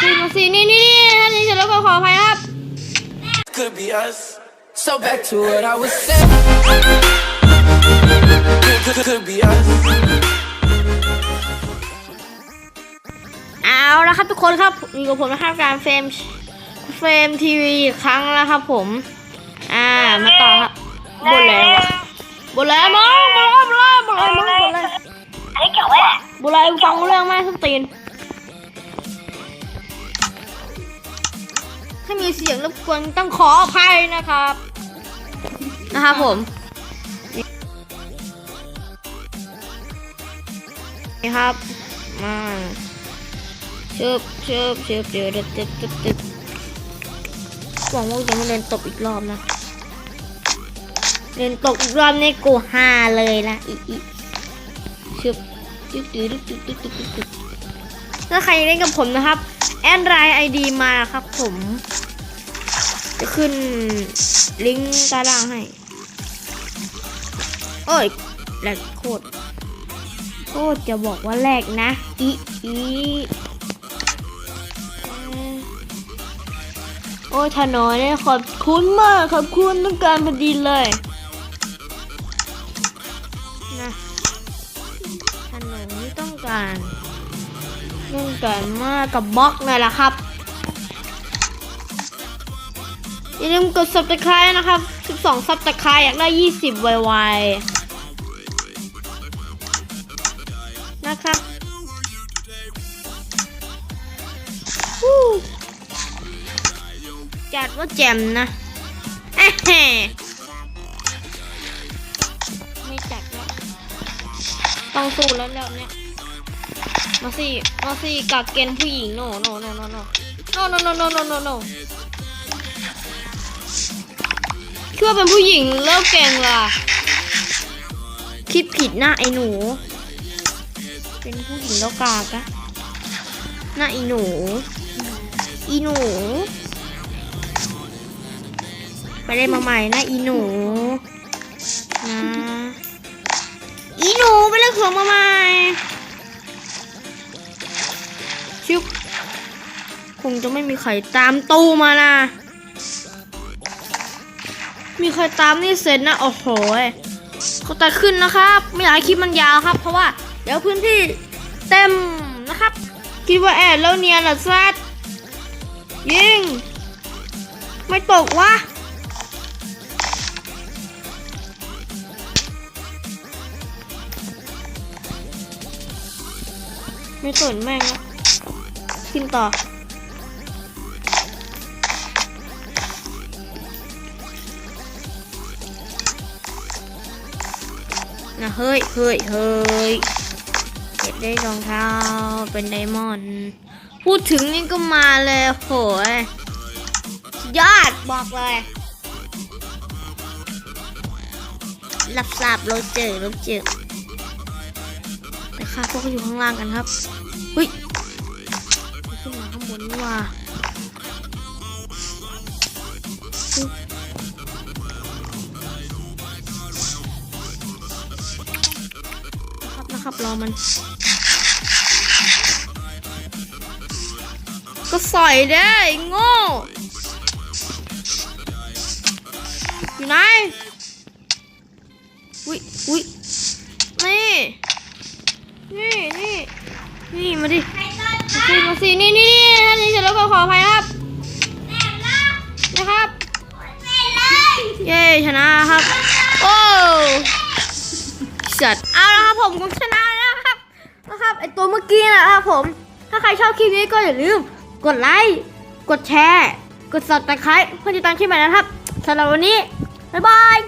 สิมาสินี่นี่นี่ท่านนี้เสร็จแล้วก็ขออภัยครับ could be us. So back to what I was saying. Could, could, could be us. เอาละครับทุกคนครับอยู่กับผมนะครับการเฟรมเฟรมทีวีอีกครั้งแล้วครับผม อ่ามาต่อครับบนแล้วบนแล้วมั้งบนแล้วบนแล้วบนแล้วบนแล้วบนแล้วบนแล้วฟังเรื่องไหมสนตีน ถ้ามีเสียงรบกวนต้องขออภัยนะครับ นะครับผม นี่ครับ มาชึบชึบชึบเดี๋ยวเดี๋ยวเดี๋ยวเดี๋ยวเดี๋ยวหวังว่าจะไม่เล่นตกอีกรอบนะ เล่นตกอีกรอบในกูฮาเลยนะอีอีชึบชึบดึ๊ดดึ๊ดดึ๊ดดึ๊ดดึ๊ดดึ๊ดถ้าใครเล่นกับผมนะครับ แอนไรไอดีมาครับผม จะขึ้นลิงก์ใต้ล่างให้เอ้ยแหลกโคตรโคตรจะบอกว่าแรกนะ อีอีโอ้ยถนอยเนี่ยขอบคุณมาก ขอบคุณต้องการพอดีเลยนะถนนที่ต้องการ ต้องการมากกับบล็อกนี่นแหละครับ อย่าลืมกด subscribe นะครับ 12 subscribe อยากได้ 20 ไวๆ นะครับจัดว่าแจ่มนะไม่จัดแล้วต้องสู้แล้วแล้วเนี่ย มาสิมาสิกักเกณฑ์ผู้หญิงโนโนโนโนโนโนโนโนโนโนโนโนคิดว่าเป็นผู้หญิงเลิกเก่งล่ะ คิดผิดหนะไอ้หนู เป็นผู้หญิงแล้วกากะหน้าไอีหนู อีหนู ไปเล่นมาใหม่นะอีหนูนะอีหนูไปเล่นของมาใหม่ ชิบคงจะไม่มีใครตามตู้มานะ มีใครตามนี่เสร็จนะโอ้โหยเขาตัดขึ้นนะครับ ไม่อยากคลิปมันยาวครับ เพราะว่า เดี๋ยวพื้นที่เต็มนะครับ คิดว่าแอดแล้วเนียนเหรอซัดยิง ไม่ตกวะไม่สนแม่งนะ กินต่อ นะเฮ้ยเฮ้ยเฮ้ยเก็บได้รองเท้าเป็นไดมอนด์ พูดถึงนี่ก็มาเลยโหยยอดบอกเลยรับทราบเราเจอเราเจอแต่ข้าพวกก็อยู่ข้างล่างกันครับ เฮ้ย ว่าอุ๊ยนะครับนะครับรอมัน ก็ใส่ได้โง่อยู่ไหนอุ้ยอุ้ยนี่ นี่ นี่ นี่ มาดิ สิมาสินี่นี่นี่ท่านนี้เสร็จแล้วก็ขออภัยครับนะครับ เย้ชนะครับ โอ้สัตว์เอาละครับผมก็ชนะแล้วครับนะครับไอตัวเมื่อกี้นะครับผม ถ้าใครชอบคลิปนี้ก็อย่าลืม กดไลค์กดแชร์ กด subscribe เพื่อติดตามคลิปใหม่นะครับสำหรับวันนี้บ๊ายบาย